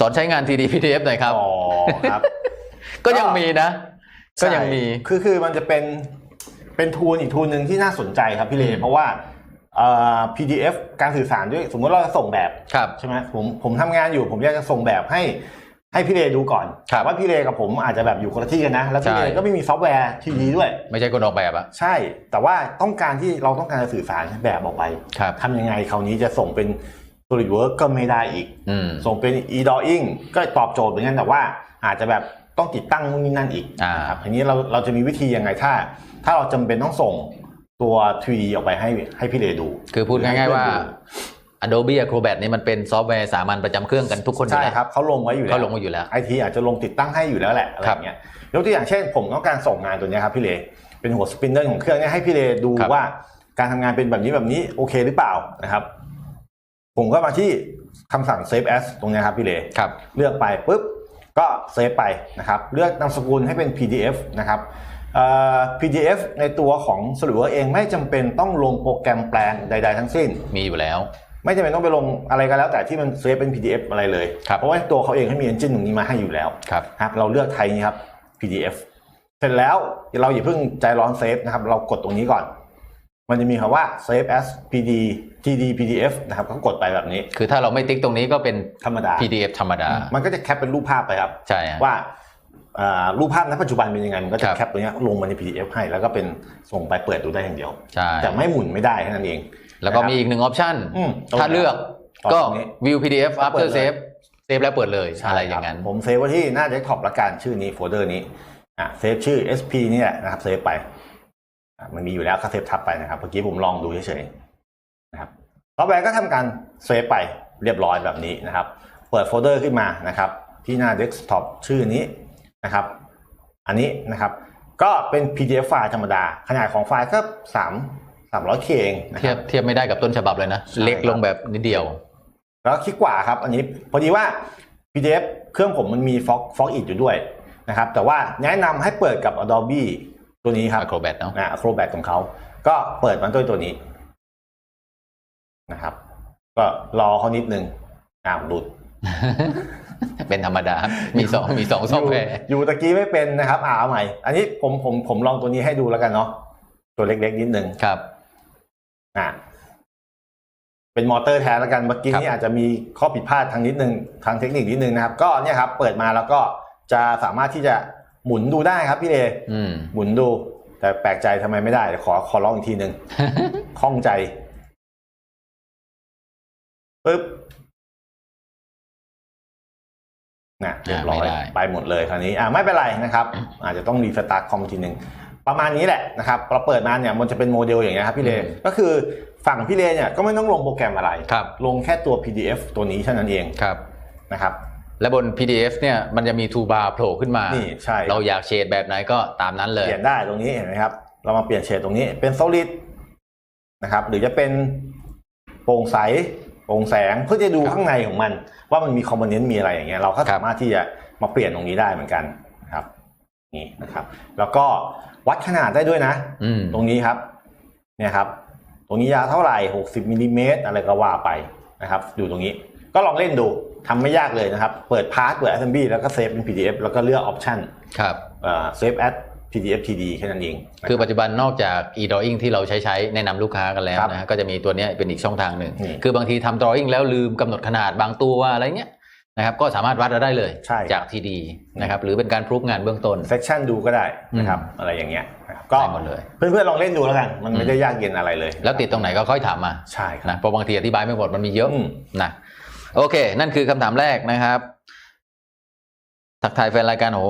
สอนใช้งาน TD PDF หน่อยครับอ๋อครับ ก็ยังมีนะ ก็ยังมีใช่คือคือมันจะเป็นเป็นทูลอีกทูลหนึ่งที่น่าสนใจครับพี่เลอืมเพราะว่าเอ่อ PDF การสื่อสารด้วย สมมติเราจะส่งแบบครับใช่ไหมผมผมทำงานอยู่ ผมอยากจะส่งแบบให้ให้พี่เลดูก่อนครับว่าพี่เลกับผมอาจจะแบบอยู่คนละที่กันนะ แล้วพี่เลใช่ก็ไม่มีซอฟต์แวร์ทีดีด้วย ไม่ใช่คนออกแบบอะใช่ แต่ว่าต้องการที่เราต้องการจะสื่อสารแบบออกไปครับทำยังไงคราวนี้จะส่งเป็น SolidWorks ก็ไม่ได้อีกอืมส่งเป็น e-drawing ก็ตอบโจทย์เหมือนกันแต่ว่า อาจจะแบบต้องติดตั้งนู่นนี่นั่นอีกอ่านะครับทีนี้เราเราจะมีวิธียังไงถ้า ถ้าเราจำเป็นต้องส่งตัว 3D ออกไปให้ให้พี่เลดู คือพูดง่ายๆว่าให้เพื่อนดู Adobe Acrobat นี่มันเป็นซอฟต์แวร์สามัญประจำเครื่องกันทุกคนอยู่ใช่แล้วครับเขาลงไว้อยู่แล้วเขาลงมาอยู่แล้วไอทีอาจจะลงติดตั้งให้อยู่แล้วแหละอะไรอย่างเงี้ยยกตัวอย่างเช่น ผมต้องการส่งงานตัวเนี้ยครับพี่เลเป็นหัวสปินเนอร์ของเครื่องเนี่ยให้พี่เลดูครับว่า การทำงานเป็นแบบนี้แบบนี้โอเคหรือเปล่านะครับ ผมก็มาที่คำสั่ง save as ตรงเนี้ยครับพี่เลครับเลือกไปปุ๊บก็เซฟไปนะครับเลือกนามสกุลให้เป็น PDF นะครับเอ่อ PDF ในตัวของ SolidWorks เองไม่จำเป็นต้องลงโปรแกรมแปลงใด ๆ ทั้งสิ้น มีอยู่แล้ว ไม่จำเป็นต้องไปลงอะไรก็แล้ว แต่ที่มันเซฟเป็น PDF อะไรเลย ครับ เพราะว่าตัวเขาเองเขามี engine ตรงนี้มาให้อยู่แล้วครับ ครับเราเลือกไทยนี้ครับ PDF เสร็จแล้วเราอย่าเพิ่งใจร้อนเซฟนะครับเรากดตรงนี้ก่อน มันจะมีคำว่า save as PD TD PDF นะครับก็กดไปแบบนี้ คือถ้าเราไม่ติ๊กตรงนี้ก็เป็นธรรมดา PDF ธรรมดา มันก็จะแคปเป็นรูปภาพไปครับใช่ฮะว่าอ่ารูปภาพณปัจจุบันเป็นยังไงมันก็คจะรับแคปตัวเนี้ยลงมาใน PDF ให้แล้วก็เป็นส่งไปเปิดดูได้อย่างเดียวใช่แต่ไม่หมุนไม่ได้แค่นั้นเอง แล้วก็มีอีกหนึ่งออปชันอืมถ้าเลือกต่อก็ตรงนี้ view PDF เปิ after ดเลย save save แล้วเปิดเลยใช่อะไรคอย่างนั้น ผมเซฟไว้ที่หน้าเดสก์ท็อปละกันชื่อนี้โฟลเดอร์นี้อะเซฟชื่อ SP นี่แหละนะครับเซฟไปอะ มันมีอยู่แล้วก็เซฟทับไปนะครับเมื่อกี้ผมลองดูเฉยๆนะครับต่อไปก็ทำการเซฟไปเรียบร้อยแบบนี้นะครับ เปิดโฟลเดอร์ขึ้นมานะครับ ที่หน้าเดสก์ท็อปชื่อนี้นะครับ อันนี้นะครับก็เป็น PDF ไฟล์ธรรมดา ขนาดของไฟล์ก็3 300K เองนะคเทียรับบเทียบไม่ได้กับต้นฉบับเลยนะใช่เล็กลงแบบนิดเดียว แล้วคลิกกว่าครับ อันนี้พอดีว่า PDF เครื่องผมมันมี Fog Fog It อยู่ด้วยนะครับ แต่ว่าแนะนำให้เปิดกับ Adobe ตัวนี้ครับ Acrobat เนาะอ่า Acrobat ของเขา ก็เปิดมันด้วยตัวนี้นะครับ ก็รอเขานิดนึงอ้าวหลุด เป็นธรรมดา มีสองมีสองซอฟต์แวร์อยู่อยู่ตะกี้ไม่เป็นนะครับ อ่าเอาใหม่ อันนี้ผมผมผมลองตัวนี้ให้ดูแล้วกันเนาะตัวเล็กๆนิดนึงครับ อ่าเป็นมอเตอร์แท้แล้วกันเมื่อกี้ครับนี่อาจจะมีข้อผิดพลาดทางนิดนึงทางเทคนิคนิดนึงนะครับ ก็เนี่ยครับ เปิดมาแล้วก็จะสามารถที่จะ หมุนดูได้ครับพี่เลอืมหมุนดู แต่แปลกใจทำไมไม่ได้เดี๋ยวขอขอลองอีกทีหนึ่งข้องใจปึ๊บนะเรียบร้อยไม่ได้ไปหมดเลยคราวนี้อ่าไม่เป็นไรนะครับ อาจจะต้องรีสตาร์ทคอมทีหนึ่งประมาณนี้แหละนะครับเราเปิดมาเนี่ยมันจะเป็นโมเดลอย่างเงี้ยครับพี่เลก็คือฝั่งพี่เลเนี่ยก็ไม่ต้องลงโปรแกรมอะไรครับลงแค่ตัว PDF ตัวนี้เท่านั้นเองครับนะครับ และบน PDF เนี่ยมันจะมี toolbar โผล่ขึ้นมา นี่ใช่เราอยากเชดแบบไหนก็ตามนั้นเลย เปลี่ยนได้ตรงนี้เห็นไหมครับ เรามาเปลี่ยนเฉดตรงนี้เป็น solid นะครับ หรือจะเป็นโปร่งใสโปร่งแสงเพื่อจะดูครับข้างในของมัน ว่ามันมีคอมโพเนนต์มีอะไรอย่างเงี้ยเราก็ครับสามารถที่จะมาเปลี่ยนตรงนี้ได้เหมือนกันนะครับ นี่นะครับ แล้วก็วัดขนาดได้ด้วยนะอืมตรงนี้ครับ เนี่ยครับ ตรงนี้ยาวเท่าไหร่ 60มิลลิเมตรอะไรก็ว่าไปนะครับ อยู่ตรงนี้ ก็ลองเล่นดู ทำไม่ยากเลยนะครับ เปิดพาร์ทเปิด assembly แล้วก็เซฟเป็น PDF แล้วก็เลือก option ครับเอ่อ save as PDF TD แค่นั้นเองนะคือรับปัจจุบันนอกจาก e-drawing ที่เราใช้ใช้แนะนำลูกค้ากันแล้วครับนะฮะก็จะมีตัวเนี้ยเป็นอีกช่องทางหนึ่งนี่คือบางทีทำ drawing แล้วลืมกำหนดขนาดบางตัวอะไรเงี้ยนะครับก็สามารถวัดเราได้เลยใช่ จาก TD นะครับหรือเป็นการพรูฟงานเบื้องต้น section ดูก็ได้นะครับอืมอะไรอย่างเงี้ยนะครับก็ได้หมดเลย เพื่อนๆลองเล่นดูแล้วกัน มันไม่อืมได้ยากเย็นอะไรเลยแล้วติดตรงไหนก็ค่อยถามมาใช่ครับนะเพราะบางทีอธิบายไม่หมดมันมีเยอะอืม นะ โอเค นั่นคือคำถามแรกนะครับ ทักทายแฟนรายการโห